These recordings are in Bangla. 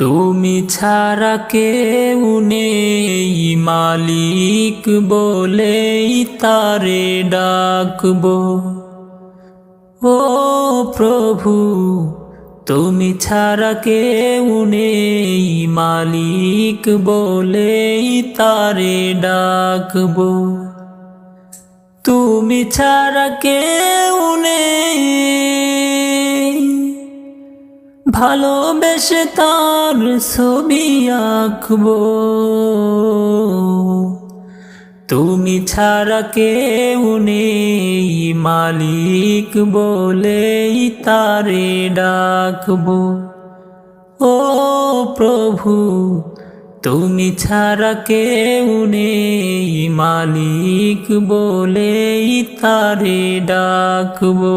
তুমি ছাড়া কেউ নেই, মালিক বলেই তারে ডাকবো। ও প্রভু, তুমি ছাড়া কেউ নেই, মালিক বলেই তারে ডাকবো। তুমি ছাড়া কেউ নেই। ভালোবেসে তার ছবি আঁকবো। তুমি ছাড়া কেউ নেই, মালিক বলেই তারে ডাকবো। ও প্রভু, তুমি ছাড়া কেউ নেই, মালিক বলেই তারে ডাকবো।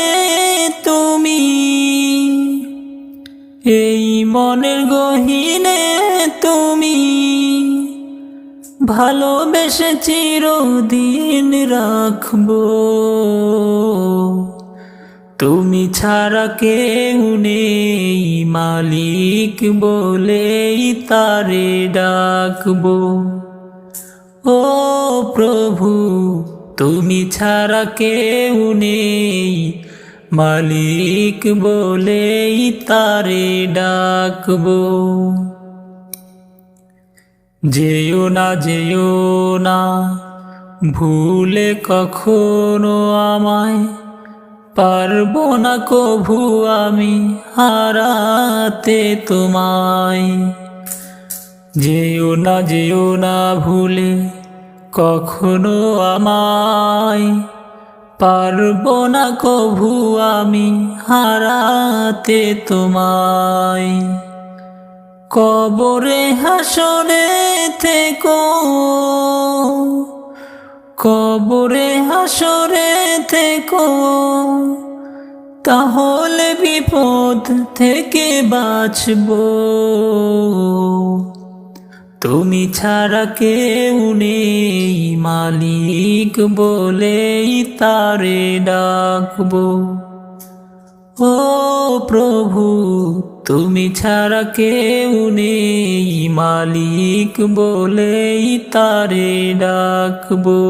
মনের গহিনে তুমি ভালোবেসে চিরদিন রাখব। তুমি ছাড়া কেউ নেই, মালিক বলেই তারে ডাকবো। ও প্রভু, তুমি ছাড়া কেউ নেই মালিক বলেই তারে ডাকবো। যেও না যেও না, ভুলে কখনো আমায় পারব না কভু আমি হারাতে তোমায়। যেও না যেও না, ভুলে কখনো আমায় পারব না কভু আমি হারাতে তোমায়। কবরে হাসরে থেকো, কবরে হাসরে থেকো, তাহলে বিপদ থেকে বাঁচবো। তুমি ছাড়া কেউ নেই, মালিক বলেই তারে ডাকব। ও প্রভু, তুমি ছাড়া কেউ নেই, মালিক বলেই তারে ডাকবো।